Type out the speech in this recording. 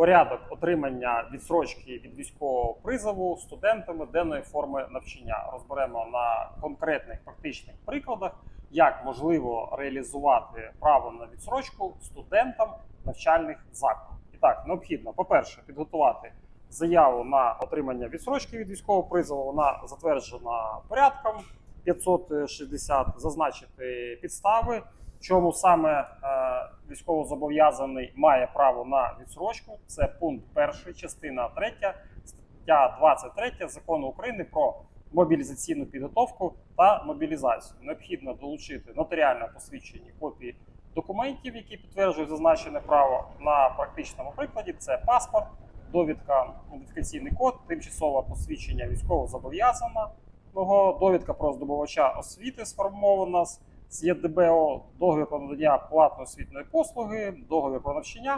порядок отримання відсрочки від військового призову студентами денної форми навчання. Розберемо на конкретних практичних прикладах, як можливо реалізувати право на відсрочку студентам навчальних закладів. І так, необхідно, по-перше, підготувати заяву на отримання відсрочки від військового призову. Вона затверджена порядком 560, зазначити підстави, чому саме е, військовозобов'язаний має право на відсрочку. Це пункт 1, частина 3, стаття 23 закону України про мобілізаційну підготовку та мобілізацію. Необхідно долучити нотаріально посвідчені копії документів, які підтверджують зазначене право на практичному прикладі. Це паспорт, довідка, ідентифікаційний код, тимчасове посвідчення військовозобов'язаного, довідка про здобувача освіти сформована з з ДБО договір про надання платної освітньої послуги, договір про навчання